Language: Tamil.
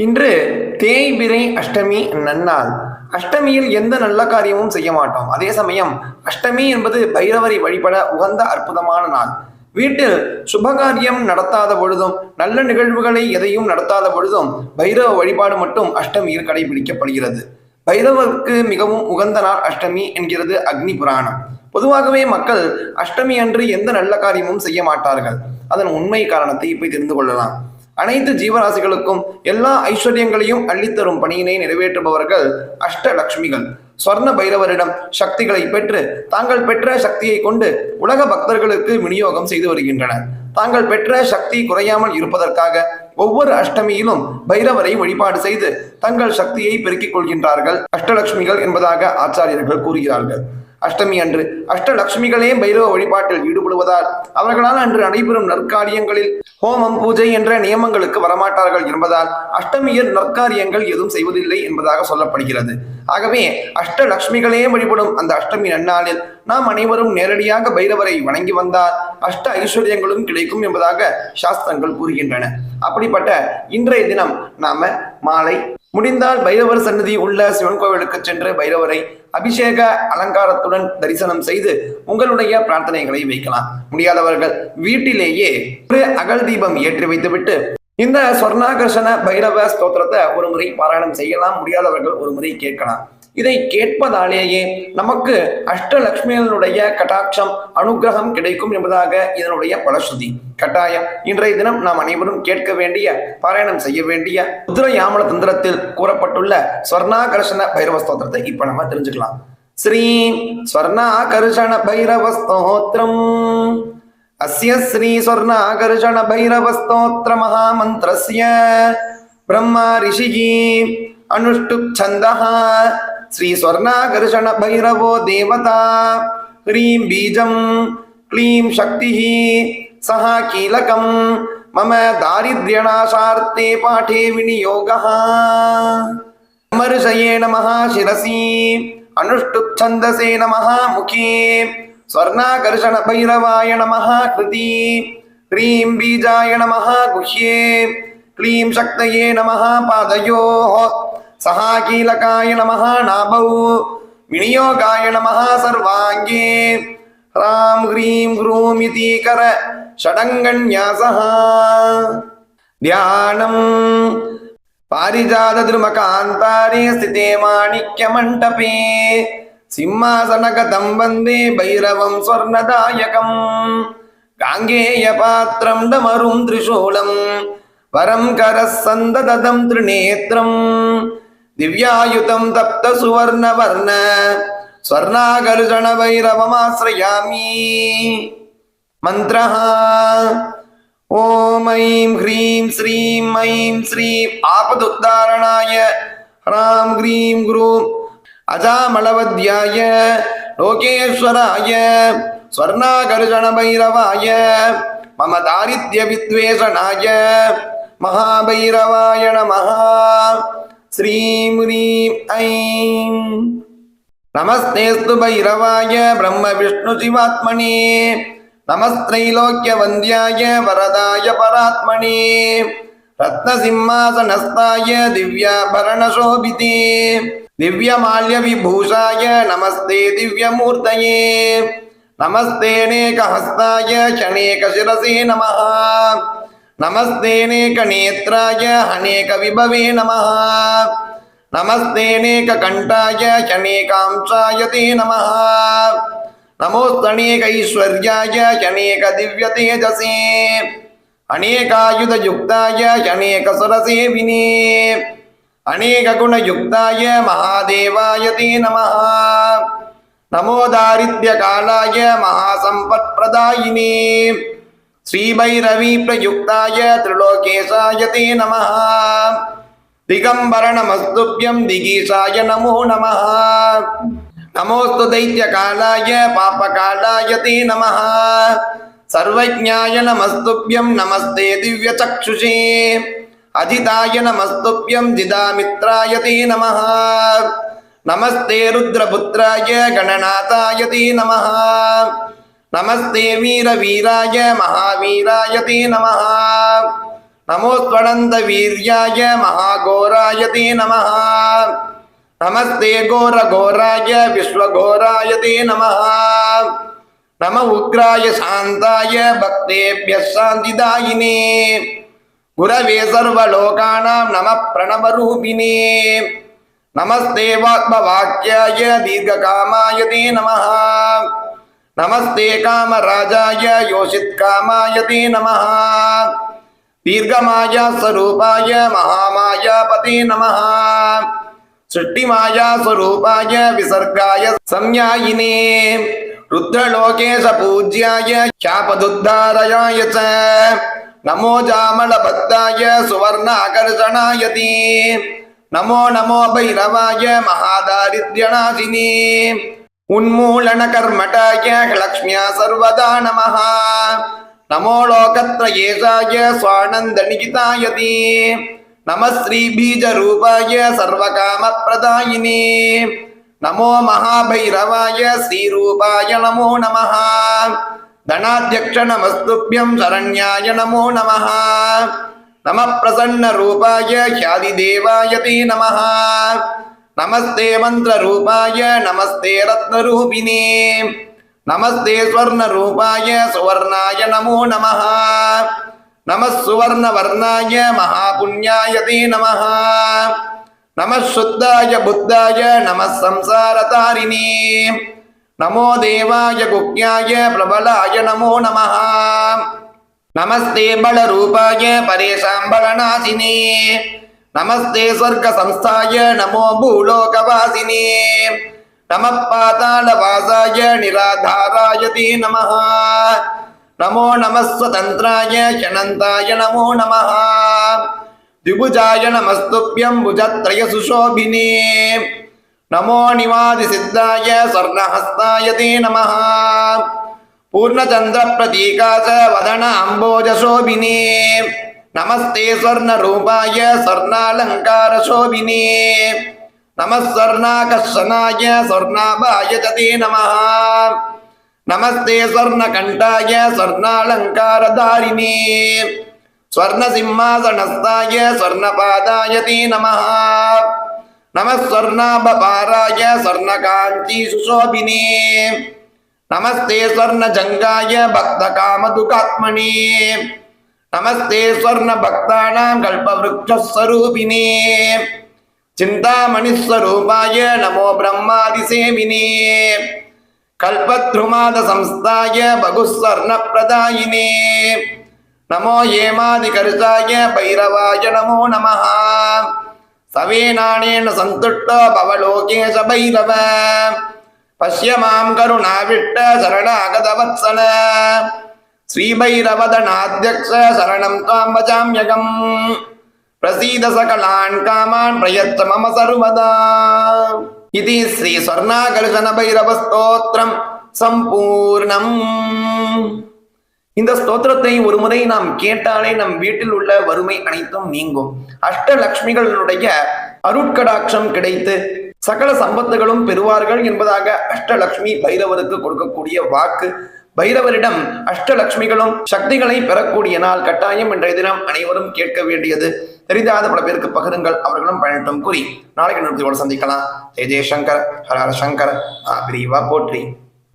இன்று தேய்பிரை அஷ்டமி நன்னாள். அஷ்டமியில் எந்த நல்ல காரியமும் செய்ய மாட்டோம். அதே சமயம் அஷ்டமி என்பது பைரவரை வழிபட உகந்த அற்புதமான நாள். வீட்டில் சுபகாரியம் நடத்தாத பொழுதும் நல்ல நிகழ்வுகளை எதையும் நடத்தாத பொழுதும் பைரவ வழிபாடு மட்டும் அஷ்டமியில் கடைபிடிக்கப்படுகிறது. பைரவருக்கு மிகவும் உகந்த நாள் அஷ்டமி என்கிறது அக்னி புராணம். பொதுவாகவே மக்கள் அஷ்டமி அன்று எந்த நல்ல காரியமும் செய்ய மாட்டார்கள். அதன் உண்மை காரணத்தை இப்போ தெரிந்து கொள்ளலாம். அனைத்து ஜீவராசிகளுக்கும் எல்லா ஐஸ்வர்யங்களையும் அள்ளித்தரும் பணியினை நிறைவேற்றுபவர்கள் அஷ்டலக்ஷ்மிகள். ஸ்வர்ண பைரவரிடம் சக்திகளை பெற்று தாங்கள் பெற்ற சக்தியை கொண்டு உலக பக்தர்களுக்கு விநியோகம் செய்து வருகின்றனர். தாங்கள் பெற்ற சக்தி குறையாமல் இருப்பதற்காக ஒவ்வொரு அஷ்டமியிலும் பைரவரை வழிபாடு செய்து தங்கள் சக்தியை பெருக்கிக் கொள்கின்றார்கள். அஷ்டலட்சுமிகள் என்பதாக ஆச்சாரியர்கள் கூறுகிறார்கள். அஷ்டமி அன்று அஷ்டலட்சுமிகளே பைரவ வழிபாட்டில் ஈடுபடுவதால் அவர்களால் அன்று நடைபெறும் நற்காரியங்களில் ஹோமம் பூஜை என்ற நியமங்களுக்கு வரமாட்டார்கள் என்பதால் அஷ்டமியர் நற்காரியங்கள் எதுவும் செய்வதில்லை என்பதாக சொல்லப்படுகிறது. ஆகவே அஷ்டலட்சுமிகளே வழிபடும் அந்த அஷ்டமி நன்னாளில் நாம் அனைவரும் நேரடியாக பைரவரை வணங்கி வந்தால் அஷ்ட ஐஸ்வர்யங்களும் கிடைக்கும் என்பதாக சாஸ்திரங்கள் கூறுகின்றன. அப்படிப்பட்ட இன்றைய தினம் நாம மாலை முடிந்தால் பைரவர் சன்னதி உள்ள சிவன் கோவிலுக்கு சென்று பைரவரை அபிஷேக அலங்காரத்துடன் தரிசனம் செய்து உங்களுடைய பிரார்த்தனைகளை வைக்கலாம். முடியாதவர்கள் வீட்டிலேயே ஒரு அகல் தீபம் ஏற்றி வைத்துவிட்டு இந்த சொர்ணாகர்ஷண பைரவ ஸ்தோத்திரத்தை ஒரு முறை பாராயணம் செய்யலாம். முடியாதவர்கள் ஒரு முறை கேட்கலாம். இதை கேட்பதாலேயே நமக்கு அஷ்டலட்சுமிகளுடைய கட்டாட்சம் அனுகிரகம் கிடைக்கும் என்பதாக இதனுடைய பலஸ்ருதி கட்டாயம் இன்றைய தினம் நாம் அனைவரும் கேட்க வேண்டிய பாராயணம் செய்ய வேண்டிய ருத்ரயாமல தந்திரத்தில் கூறப்பட்டுள்ள ஸ்வர்ணாகர்ஷண பைரவ ஸ்தோத்திரத்தை இப்ப நம்ம தெரிஞ்சுக்கலாம் ஸ்ரீ ஸ்வர்ணாகர்ஷண பைரவ ஸ்தோத்திரம் अस्य श्री स्वर्णाकर्षण भैरव स्तोत्र महामन्त्रस्य ब्रह्मा ऋषिः अनुष्टुप् छन्दः श्री स्वर्णाकर्षण भैरवो देवता, ह्रीं बीजं क्लीं शक्तिः, सः कीलकं मम दारिद्र्यनाशार्थे पाठे विनियोगः। मर्षये नमः शिरसि अनुष्टुप् छन्दसे नमः मुखे स्वर्णाकर्षण भैरवाय नमः कृति, ह्रीं बीजाय नमः गुह्ये, क्लीं शक्तये नमः पादयोः। சகாகீலகாய நமஹ நாபௌ விநியோகாய நமஹ சர்வாங்கே. ஹ்ராம் ஹ்ரீம் ஹ்ரூம் இதி கர ஷடங்கன்யாசஹ. தியானம். பாரிஜாத திருமகாந்தாரே ஸ்திதே மாணிக்க மண்டபே. சிம்மாசனகதம் வந்தே பைரவம் ஸ்வர்ணதாயகம். காங்கேய பாத்திரம் தமரும் திரிசூலம். வரம் கரசந்தததம் திருநேத்திரம். திவ்யாயுதம் தப்த சுவர்ண வர்ண ஸ்வர்ணாகருஷண வைரவமாசிரயாமி மந்திரா ஓம் ஐம் ஹ்ரீம் ஸ்ரீம் ஐம் ஸ்ரீம். ஆபதுத்தாரணாய. ஹ்ராம் ஹ்ரீம் குரூம். அஜாமளவத்யாய லோகேஸ்வராய. ஸ்வர்ணாகருஷண பைரவாய மம தாரித்ய வித்வேஷனாய. மகாபைரவாய நமஹா. ஸ்ரீம் ஹ்ரீம் ஐம் நமஸ்தேஸ்து பைரவாய பிரம்ம விஷ்ணு சிவாத்மனே நமஸ்திரைலோக்கிய வந்தியாய வரதாய பராத்மனே. ரத்னசிம்மாசனஸ்தாய திவ்யாபரணசோபிதே. திவ்யமால்ய விபூஷாய நமஸ்தே திவ்யமூர்த்தயே. நமஸ்தேனேகஹஸ்தாய ஷணேகசிரசே நமஹ. दिव्यमूर्तये नमस्तेनेकहस्ताय क्षणेकशिरसे नमः नमस्तेनेकनेत्राय हनेकविभवे नमः नमस्तेनेककण्ठाय क्षणेकांशाय ते नमः नमोस्तनेकैश्वर्याय क्षणेकदिव्यतेजसे अनेकायुधयुक्ताय क्षणेकसुरसेविने अनेकगुणयुक्ताय महादेवाय ते नमः नमो दारिद्र्यकालाय महासम्पत्प्रदायिने श्रीभैरवीप्रयुक्ताय त्रिलोकेशाय ते नमः दिगम्बरणमस्तुभ्यं दिगीशाय नमो नमः नमोऽस्तु दैत्यकालाय पापकालाय ते नमः सर्वज्ञाय नमस्तुभ्यं नमस्ते दिव्यचक्षुषे अजिताय नमस्तुभ्यं जिदामित्राय ते नमः नमस्ते रुद्रपुत्राय गणनाथाय ते नमः நமஸ்தே வீர வீராய மகாவீராய தே நம நமோஸ்வடந்த வீர்யாய மகாகோராய தே நம நமஸ்தே கோர கோராய விஸ்வகோராய தே நம நம உக்ராய சாந்தாய பக்தேபிய சாந்திதாயினே. குரவே சர்வலோகானாம் நம பிரணவரூபிணே நமஸ்தே வாக்மவாக்கியாய தீர்க்ககாமாய தே நமஹா. नमस्ते काम राजाय योषित कामाय ते नमः। दीर्घमाया स्वरूपाय, महामायापते नमः। सृष्टिमाया स्वरूपाय, विसर्गाय संज्ञायिने रुद्रलोकेश पूज्याय शापदुद्धारयाय च। नमो जामल भक्ताय सुवर्ण आकर्षणाय ते नमो नमो भैरवाय, महादारिद्र्यनाशिने। உன்மூலன கர்மடாய லக்ஷ்மியா சர்வதா நமஹா நமோ லோகத்ரயேஷாய சுவானந்த நிகிதாயதி நம ஸ்ரீ பீஜ ரூபாய சர்வகாம பிரதாயினி நமோ மகாபைரவாய ஸ்ரீரூபாய நமோ நமஹா. தனாத்தியக்ஷ நமஸ்துபியம் சரண்யாய நமோ நமஹா நம பிரசன்ன ரூபாய ஹியாதி தேவாய தே நமஹா நமஸ்தே மந்திர ரூபாய நமஸ்தே ரத்ன ரூபினே நமஸ்தே ஸ்வர்ண ரூபாய சுவர்ணாய நமோ நம நம சுவர்ண வர்ணாய மகாபுண்ணியாய தே நம நம சுத்தாய புத்தாய நம சம்சார தாரிணே நமோ தேவாய குக்யாய பிரபலாய நமோ நம நமஸ்தே பலரூபாய பரேஷாம்பலநாசினே நமஸ்தே ஸ்வர்க சம்ஸ்தாய நமோ பூலோகவாசினே. நம பாதாள வாசாய நிராதாராய தே நம நமோ நமஸ்வதந்திராய ஷணந்தாய நமோ நம திபுஜாய நமஸ்துபியம் புஜத்ரய சுஷோபினே நமோ நிவாதி சித்தாய ஸ்வர்ணஹஸ்தாய தே நம பூர்ணச்சந்திர பிரதீகாச வதன அம்போஜசோபினே நமஸ்தே ஸ்வர்ண ரூபாய ஸ்வர்ணாலங்கார சோபினே. நமஸ்வர்ணாகர்ஷனாய ஸ்வர்ணாபாய ததே நம நமஸ்தே ஸ்வர்ண கண்டாய ஸ்வர்ணாலங்கார தாரிணே. ஸ்வர்ண சிம்மாசனஸ்தாய ஸ்வர்ணபாதாய தே நம நமஸ்வர்ணாபாராய ஸ்வர்ண காஞ்சி சுசோபினே. நமஸ்தே ஸ்வர்ண ஜங்காய பக்த காமதுகாத்மனே भक्तकामदुकात्मने नमस्ते स्वर्णभक्तानां कल्पवृक्षस्वरूपिणे चिन्तामणिस्वरूपाय नमो ब्रह्मादिसेविने कल्पद्रुमादसंस्थाय बहुस्वर्णप्रदायिने नमो हेमादिकर्षाय भैरवाय नमो नमः सवेनाणेन सन्तुष्टो भवलोकेश भैरव पश्य मां करुणाविष्ट शरणागतवत्सल श्रीभैरवदनाध्यक्ष शरणं त्वां भजाम्यगम् प्रसीद सकलान् कामान् प्रयच्छ मम सर्वदा इति श्री स्वर्णाकर्षण भैरवस्तोत्रम् சம்பூர்ணம் இந்த ஸ்தோத்திரத்தை ஒரு முறை நாம் கேட்டாலே நம் வீட்டில் உள்ள வறுமை அனைத்தும் நீங்கும் அஷ்டலக்ஷ்மிகளுடைய அருட்கடாட்சம் கிடைத்து சகல சம்பத்துகளும் பெறுவார்கள் என்பதாக அஷ்டலக்ஷ்மி பைரவருக்கு கொடுக்கக்கூடிய வாக்கு பைரவரிடம் அஷ்டலக்ஷ்மிகளும் சக்திகளை பெறக்கூடிய நாள் கட்டாயம் என்ற தினம் அனைவரும் கேட்க வேண்டியது. தெரிந்தாத பல பேருக்கு பகிருங்கள். அவர்களும் பயனட்டும். கூறி நாளைக்கு நிறுத்தியோடு சந்திக்கலாம். ஜெய ஜெயசங்கர் ஹரஹர சங்கர். பிரிவா போற்றி.